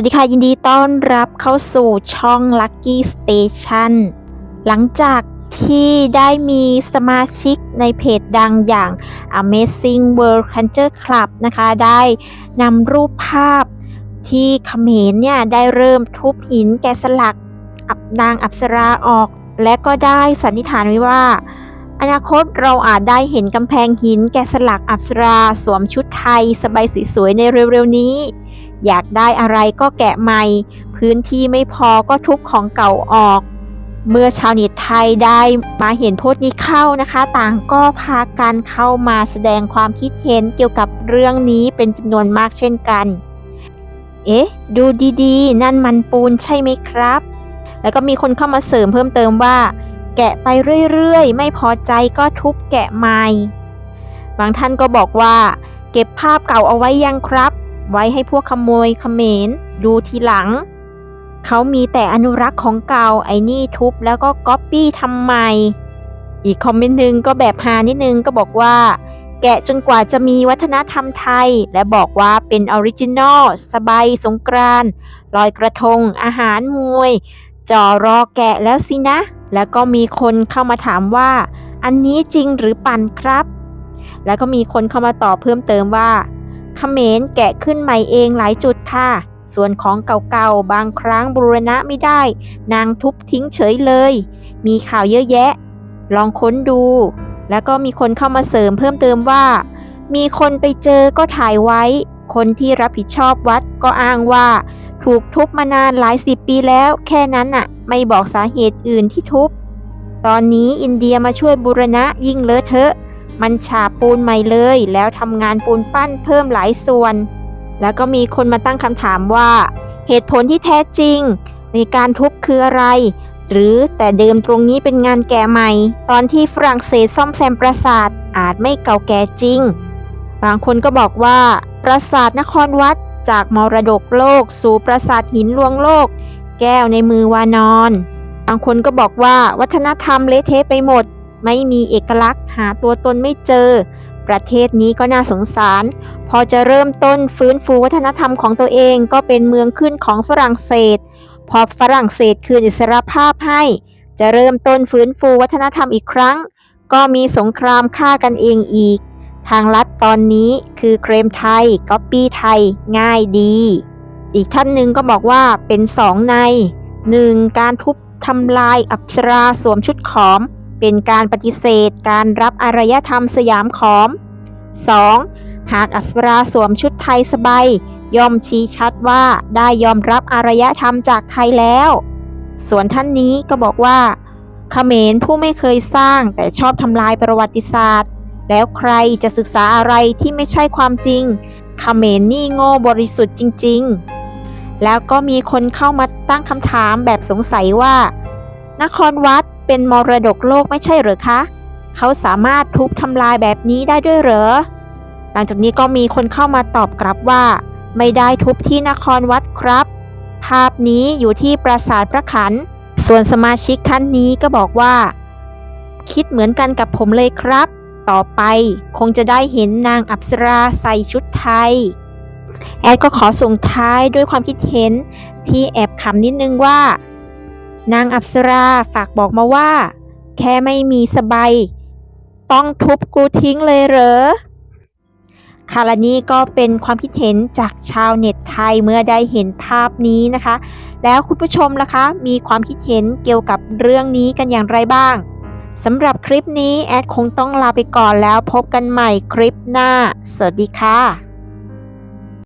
วัสดีค่ะ ยินดีต้อนรับเข้าสู่ช่อง Lucky Station หลังจากที่ได้มีสมาชิกในเพจดังอย่าง Amazing World Culture Club นะคะ ได้นำรูปภาพที่เขมรเนี่ยได้เริ่มทุบหินแกะสลัก อับนางอับสราออก และก็ได้สันนิษฐานไว้ว่า อนาคตเราอาจได้เห็นกำแพงหินแกะสลักอับสราสวมชุดไทยสบายสวยๆในเร็วๆนี้ อยากได้อะไรก็แกะใหม่ พื้นที่ไม่พอก็ทุบของเก่าออก เมื่อชาวเน็ตไทยได้มาเห็นโพสต์นี้เข้านะคะ ต่างก็พากันเข้ามาแสดงความคิดเห็นเกี่ยวกับเรื่องนี้เป็นจำนวนมากเช่นกัน เอ๊ะ ดูดีๆ นั่นมันปูนใช่ไหมครับ แล้วก็มีคนเข้ามาเสริมเพิ่มเติมว่า แกะไปเรื่อยๆ ไม่พอใจก็ทุบแกะใหม่ บางท่านก็บอกว่า เก็บภาพเก่าเอาไว้ยังครับ ไว้ให้พวกขโมยเขมรดูทีหลัง เขามีแต่อนุรักษ์ของเก่าไอ้นี่ทุบแล้วก็ก๊อปปี้ทำใหม่ อีกคอมเมนต์หนึ่งก็แบบฮานิดนึงก็บอกว่า แกะจนกว่าจะมีวัฒนธรรมไทย และบอกว่าเป็นออริจินอลสบายสงกรานลอยกระทง อาหารมวยจอรอแกะแล้วสินะ แล้วก็มีคนเข้ามาถามว่า อันนี้จริงหรือปั่นครับ แล้วก็มีคนเข้ามาตอบเพิ่มเติมว่า เขมรแกะขึ้นใหม่เองหลายจุดค่ะ ส่วนของเก่าๆ บางครั้งบูรณะไม่ได้ นางทุบทิ้งเฉยเลย มีข่าวเยอะแยะ ลองค้นดู แล้วก็มีคนเข้ามาเสริมเพิ่มเติมว่า มีคนไปเจอก็ถ่ายไว้ คนที่รับผิดชอบวัดก็อ้างว่า ถูกทุบมานานหลายสิบปีแล้ว แค่นั้นน่ะ ไม่บอกสาเหตุอื่นที่ทุบ ตอนนี้อินเดียมาช่วยบูรณะยิ่งเลอะเทอะ มันฉาบปูนใหม่เลย แล้วทำงานปูนปั้นเพิ่มหลายส่วน แล้วก็มีคนมาตั้งคำถามว่า เหตุผลที่แท้จริง ในการทุบคืออะไร หรือแต่เดิมตรงนี้เป็นงานแก่ใหม่ ตอนที่ฝรั่งเศสซ่อมแซมปราสาทอาจไม่เก่าแก่จริง บางคนก็บอกว่า ปราสาทนครวัดจากมรดกโลก สู่ปราสาทหินลวงโลก แก้วในมือวานอน บางคนก็บอกว่าวัฒนธรรมเละเทะไปหมด ไม่มีเอกลักษณ์ หาตัวตนไม่เจอ ประเทศนี้ก็น่าสงสาร พอจะเริ่มต้นฟื้นฟูวัฒนธรรมของตัวเองก็เป็นเมืองขึ้นของฝรั่งเศส พอฝรั่งเศสคืนอิสรภาพให้ จะเริ่มต้นฟื้นฟูวัฒนธรรมอีกครั้ง ก็มีสงครามฆ่ากันเองอีก ทางลัดตอนนี้คือเครมไทยก๊อปปี้ไทย ง่ายดี อีกท่านหนึ่งก็บอกว่าเป็นสองใน 1. การทุบทำลายอัปสราสวมชุดขอม เป็นการปฏิเสธการรับอารยธรรมสยามขอม 2. หากอัปสราสวมชุดไทยสบายย่อมชี้ชัดว่าได้ยอมรับอารยธรรมจากไทยแล้ว ส่วนท่านนี้ก็บอกว่าเขมรผู้ไม่เคยสร้างแต่ชอบทำลายประวัติศาสตร์ แล้วใครจะศึกษาอะไรที่ไม่ใช่ความจริงเขมรนี่โง่บริสุทธิ์จริง ๆ แล้วก็มีคนเข้ามาตั้งคำถามแบบสงสัยว่า นครวัด เป็นมรดกโลกไม่ใช่หรือคะ เขาสามารถทุบทำลายแบบนี้ได้ด้วยเหรอ หลังจากนี้ก็มีคนเข้ามาตอบกลับว่า ไม่ได้ทุบที่นครวัดครับ ภาพนี้อยู่ที่ปราสาทพระขัน ส่วนสมาชิกท่านนี้ก็บอกว่า คิดเหมือนกันกับผมเลยครับ ต่อไปคงจะได้เห็นนางอัปสราใส่ชุดไทย แอดก็ขอส่งท้ายด้วยความคิดเห็นที่แอบขำนิดนึงว่า นางอัปสราฝากบอกมาว่า แค่ไม่มีสบายต้องทุบกูทิ้งเลยเหรอค่ะและนี่ก็เป็นความคิดเห็นจากชาวเน็ตไทยเมื่อได้เห็นภาพนี้นะคะ แล้วคุณผู้ชมล่ะคะ มีความคิดเห็นเกี่ยวกับเรื่องนี้กันอย่างไรบ้างสำหรับคลิปนี้แอดคงต้องลาไปก่อนแล้วพบกันใหม่คลิปหน้า สวัสดีค่ะ